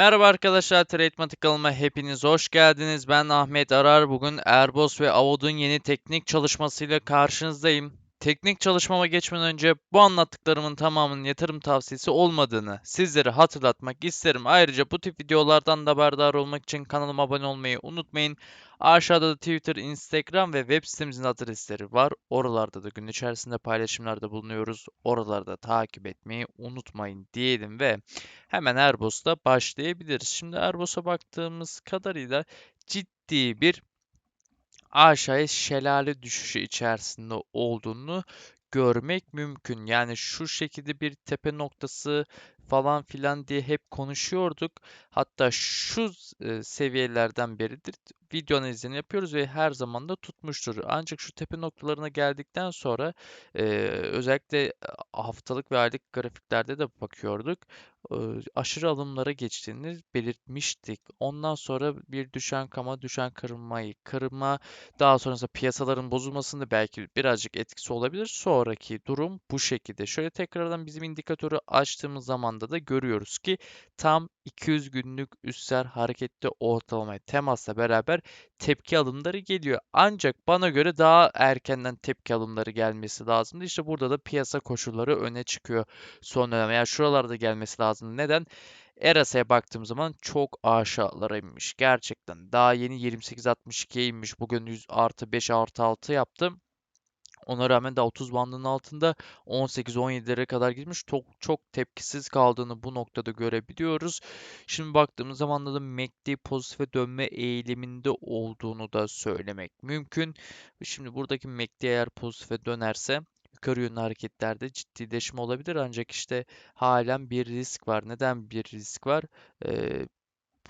Merhaba arkadaşlar, Tradematik kanalıma hepiniz hoş geldiniz. Ben Ahmet Arar. Bugün Airbus ve Avod'un yeni teknik çalışmasıyla karşınızdayım. Teknik çalışmama geçmeden önce bu anlattıklarımın tamamının yatırım tavsiyesi olmadığını sizlere hatırlatmak isterim. Ayrıca bu tip videolardan da haberdar olmak için kanalıma abone olmayı unutmayın. Aşağıda da Twitter, Instagram ve web sitemizin adresleri var. Oralarda da gün içerisinde paylaşımlarda bulunuyoruz. Oralarda takip etmeyi unutmayın diyelim ve hemen Airbus'ta başlayabiliriz. Şimdi Airbus'a baktığımız kadarıyla ciddi bir aşağıya şelale düşüşü içerisinde olduğunu görmek mümkün. Yani şu şekilde bir tepe noktası falan filan diye hep konuşuyorduk. Hatta şu seviyelerden beridir video analizini yapıyoruz ve her zaman da tutmuştur. Ancak şu tepe noktalarına geldikten sonra e, özellikle haftalık ve aylık grafiklerde de bakıyorduk. E, aşırı alımlara geçtiğini belirtmiştik. Ondan sonra bir düşen kama, düşen kırılmayı, kırma, daha sonrasında piyasaların bozulmasında belki birazcık etkisi olabilir. Sonraki durum bu şekilde. Şöyle tekrardan bizim indikatörü açtığımız zamanda da görüyoruz ki tam 200 günlük üstler harekette ortalamaya temasla beraber tepki alımları geliyor. Ancak bana göre daha erkenden tepki alımları gelmesi lazımdı. İşte burada da piyasa koşulları öne çıkıyor son dönem. Yani şuralarda gelmesi lazım. Neden? Erasa'ya baktığım zaman çok aşağılara inmiş. Gerçekten daha yeni 28.62'ye inmiş. Bugün 100 artı 5 artı 6 yaptım. Ona rağmen de 30 bandının altında 18-17'lere kadar gitmiş. Çok çok tepkisiz kaldığını bu noktada görebiliyoruz. Şimdi baktığımız zaman da MACD pozitife dönme eğiliminde olduğunu da söylemek mümkün. Şimdi buradaki MACD eğer pozitife dönerse yukarı yönlü hareketlerde ciddileşme olabilir. Ancak işte halen bir risk var. Neden bir risk var? Ee,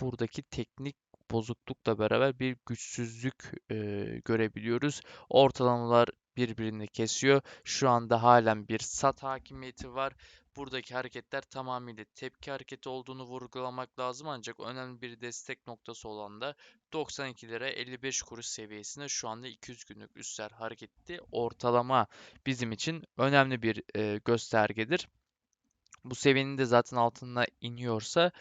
buradaki teknik bozuklukla beraber bir güçsüzlük e, görebiliyoruz. Ortalamalar birbirini kesiyor. Şu anda halen bir sat hakimiyeti var. Buradaki hareketler tamamıyla tepki hareketi olduğunu vurgulamak lazım ancak önemli bir destek noktası olan da 92 lira 55 kuruş seviyesinde şu anda 200 günlük üstler hareketli ortalama bizim için önemli bir e, göstergedir. Bu seviyenin de zaten altına iniyorsa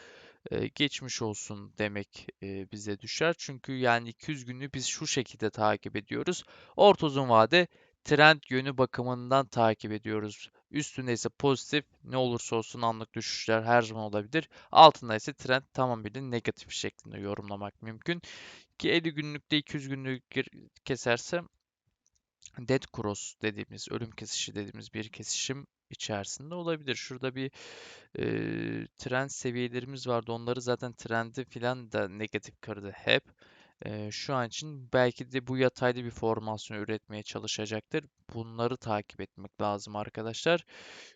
e, geçmiş olsun demek e, bize düşer. Çünkü yani 200 günlüğü biz şu şekilde takip ediyoruz. Orta uzun vade trend yönü bakımından takip ediyoruz. Üstünde ise pozitif ne olursa olsun anlık düşüşler her zaman olabilir. Altında ise trend tamamıyla negatif şeklinde yorumlamak mümkün. Ki 50 günlükte 200 günlük keserse dead cross dediğimiz, ölüm kesişi dediğimiz bir kesişim içerisinde olabilir. Şurada bir e, trend seviyelerimiz vardı. Onları zaten trendi filan da negatif kırdı hep. E, şu an için belki de bu yatayda bir formasyon üretmeye çalışacaktır. Bunları takip etmek lazım arkadaşlar.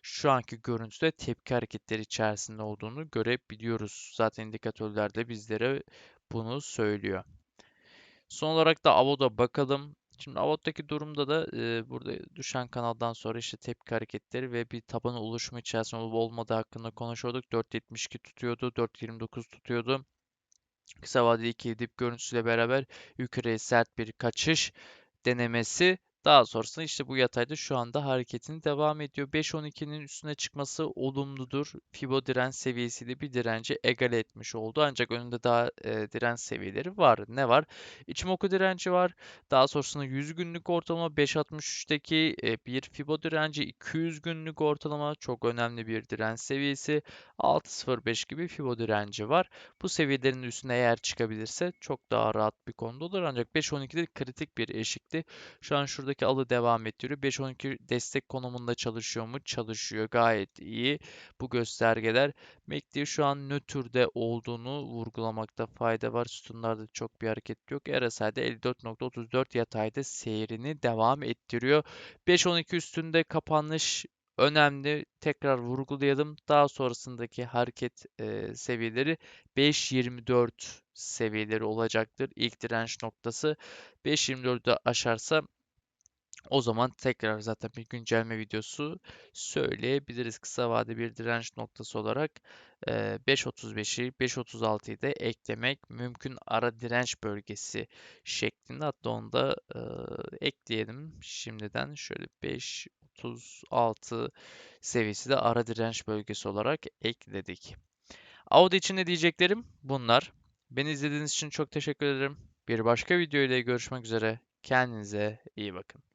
Şu anki görüntüde tepki hareketleri içerisinde olduğunu görebiliyoruz. Zaten indikatörler de bizlere bunu söylüyor. Son olarak da Avo'da bakalım. Şimdi Avot'taki durumda da e, burada düşen kanaldan sonra işte tepki hareketleri ve bir tabanı oluşumu içerisinde olup olmadığı hakkında konuşuyorduk. 4.72 tutuyordu, 4.29 tutuyordu. Kısa vadeli iki görüntüsüyle beraber yukarıya sert bir kaçış denemesi daha sonrasında işte bu yatayda şu anda hareketini devam ediyor. 5.12'nin üstüne çıkması olumludur. Fibo direnç seviyesiyle bir direnci egale etmiş oldu. Ancak önünde daha e, direnç seviyeleri var. Ne var? İçimoku direnci var. Daha sonrasında 100 günlük ortalama 5.63'teki e, bir Fibo direnci 200 günlük ortalama çok önemli bir direnç seviyesi. 6.05 gibi Fibo direnci var. Bu seviyelerin üstüne eğer çıkabilirse çok daha rahat bir konuda olur. Ancak 5.12'de kritik bir eşikti. Şu an şurada buradaki alı devam ettiriyor. 5-12 destek konumunda çalışıyor mu? Çalışıyor. Gayet iyi. Bu göstergeler MACD şu an nötrde olduğunu vurgulamakta fayda var. Sütunlarda çok bir hareket yok. RSI'de 54.34 yatayda seyrini devam ettiriyor. 5-12 üstünde kapanış önemli. Tekrar vurgulayalım. Daha sonrasındaki hareket e, seviyeleri 5.24 seviyeleri olacaktır. İlk direnç noktası 5.24'ü aşarsa o zaman tekrar zaten bir güncelleme videosu söyleyebiliriz. Kısa vade bir direnç noktası olarak 5.35'i 5.36'yı da eklemek mümkün ara direnç bölgesi şeklinde. Hatta onu da ekleyelim şimdiden. Şöyle 5.36 seviyesi de ara direnç bölgesi olarak ekledik. Audi için de diyeceklerim bunlar. Beni izlediğiniz için çok teşekkür ederim. Bir başka videoyla görüşmek üzere. Kendinize iyi bakın.